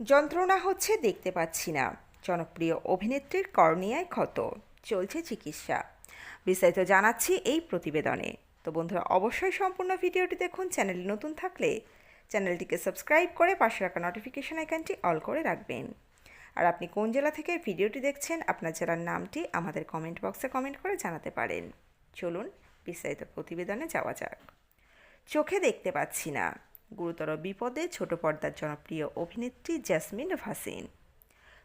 যন্ত্রণা হচ্ছে দেখতে পাচ্ছি না। জনপ্রিয় অভিনেত্রীর কর্নিয়ায় ক্ষত, চলছে চিকিৎসা। বিস্তারিত জানাচ্ছি এই প্রতিবেদনে। তো বন্ধুরা, অবশ্যই সম্পূর্ণ ভিডিওটি দেখুন, চ্যানেল নতুন থাকলে চ্যানেলটিকে সাবস্ক্রাইব করে পাশে রাখা নোটিফিকেশন আইকনটি অল করে রাখবেন। আর আপনি কোন জেলা থেকে ভিডিওটি দেখছেন, আপনার জেলার নামটি আমাদের কমেন্ট বক্সে কমেন্ট করে জানাতে পারেন। চলুন বিস্তারিত প্রতিবেদনে যাওয়া যাক। চোখে দেখতে পাচ্ছি না। গুরুতর বিপদে ছোট পর্দার জনপ্রিয় অভিনেত্রী জ্যাসমিন ভাসিন।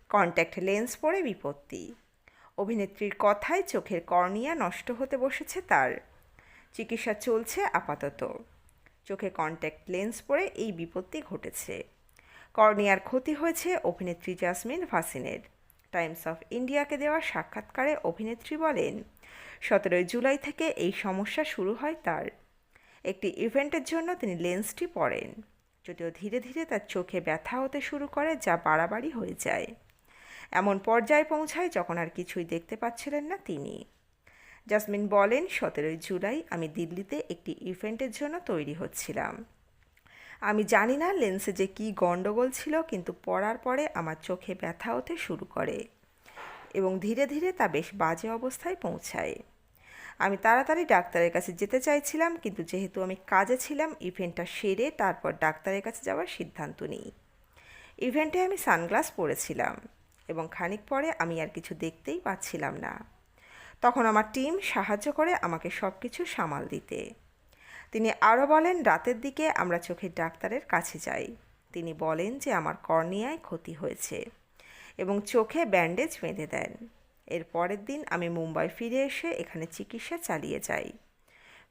কন্ট্যাক্ট লেন্স পরে বিপত্তি। অভিনেত্রীর কথায় চোখের কর্নিয়া নষ্ট হতে বসেছে তার। চিকিৎসা চলছে আপাতত। চোখে কন্ট্যাক্ট লেন্স পরে এই বিপত্তি ঘটেছে। কর্নিয়ার ক্ষতি হয়েছে অভিনেত্রী জাসমিন ভাসিনের। টাইমস অফ ইন্ডিয়াকে দেওয়া সাক্ষাৎকারে অভিনেত্রী বলেন, সতেরোই জুলাই থেকে এই সমস্যা শুরু হয় তার। একটি ইভেন্টের জন্য তিনি লেন্সটি পরেন, যদিও ধীরে ধীরে তার চোখে ব্যথা হতে শুরু করে যা বাড়াবাড়ি হয়ে যায়। এমন পর্যায়ে পৌঁছায় যখন আর কিছুই দেখতে পাচ্ছিলেন না তিনি। জাসমিন বলেন, সতেরোই জুলাই আমি দিল্লিতে একটি ইভেন্টের জন্য তৈরি হচ্ছিলাম। আমি জানি না লেন্সে যে কী গণ্ডগোল ছিল, কিন্তু পড়ার পরে আমার চোখে ব্যথা হতে শুরু করে এবং ধীরে ধীরে তা বেশ বাজে অবস্থায় পৌঁছায়। আমি তাড়াতাড়ি ডাক্তারের কাছে যেতে চাইছিলাম, কিন্তু যেহেতু আমি কাজে ছিলাম, ইভেন্টটা সেরে তারপর ডাক্তারের কাছে যাওয়ার সিদ্ধান্ত নিই। ইভেন্টে আমি সানগ্লাস পরেছিলাম এবং খানিক পরে আমি আর কিছু দেখতেই পাচ্ছিলাম না। তখন আমার টিম সাহায্য করে আমাকে সব কিছু সামাল দিতে। তিনি আরও বলেন, রাতের দিকে আমরা চোখের ডাক্তারের কাছে যাই। তিনি বলেন যে আমার কর্নিয়ায় ক্ষতি হয়েছে এবং চোখে ব্যান্ডেজ বেঁধে দেন। এর পরের দিন আমি মুম্বাই ফিরে এসে এখানে চিকিৎসা চালিয়ে যাই।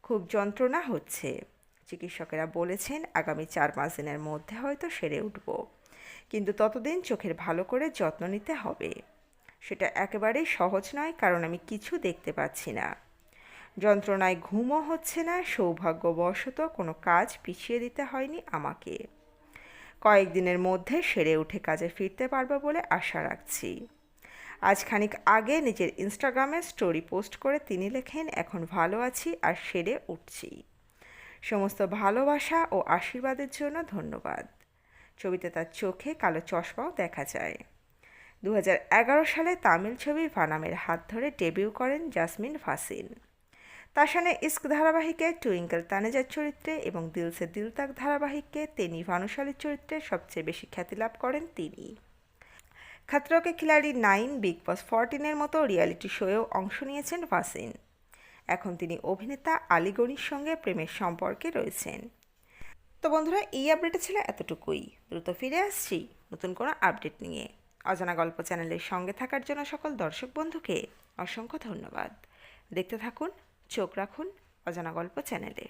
খুব যন্ত্রণা হচ্ছে। চিকিৎসকেরা বলেছেন, আগামী চার পাঁচ দিনের মধ্যে হয়তো সেরে উঠব। কিন্তু ততদিন চোখের ভালো করে যত্ন নিতে হবে। সেটা একেবারেই সহজ নয়, কারণ আমি কিছু দেখতে পাচ্ছি না। যন্ত্রণায় ঘুমও হচ্ছে না, সৌভাগ্যবশত কোনো কাজ পিছিয়ে দিতে হয়নি আমাকে। কয়েকদিনের মধ্যে সেরে উঠে কাজে ফিরতে পারব বলে আশা রাখছি। আজ খানিক আগে নিজের ইনস্টাগ্রামে স্টোরি পোস্ট করে তিনি লেখেন, এখন ভালো আছি আর সেরে উঠছি। সমস্ত ভালোবাসা ও আশীর্বাদের জন্য ধন্যবাদ। ছবিতে তার চোখে কালো চশমাও দেখা যায়। দু হাজার এগারো সালে তামিল ছবি ভানামের হাত ধরে ডেবিউ করেন জাসমিন ফাসিন। তাসানে ইস্ক ধারাবাহিকে টুইঙ্কেল তানেজার চরিত্রে এবং দিলসে দিলতাক ধারাবাহিককে তেনি ভানুশালীর চরিত্রে সবচেয়ে বেশি খ্যাতি লাভ করেন তিনি। খাতরকে খিলাড়ি নাইন বিগ বস ফরটিনের মতো রিয়ালিটি শোয়েও অংশ নিয়েছেন ফাসিন এখন তিনি অভিনেতা আলিগনির সঙ্গে প্রেমের সম্পর্কে রয়েছেন। তো বন্ধুরা, এই আপডেটে ছিল এতটুকুই। দ্রুত ফিরে আসছি নতুন কোনো আপডেট নিয়ে। অজানা গল্প চ্যানেলের সঙ্গে থাকার জন্য সকল দর্শক বন্ধুকে অসংখ্য ধন্যবাদ। দেখতে থাকুন, চোখ রাখুন অজানা গল্প চ্যানেলে।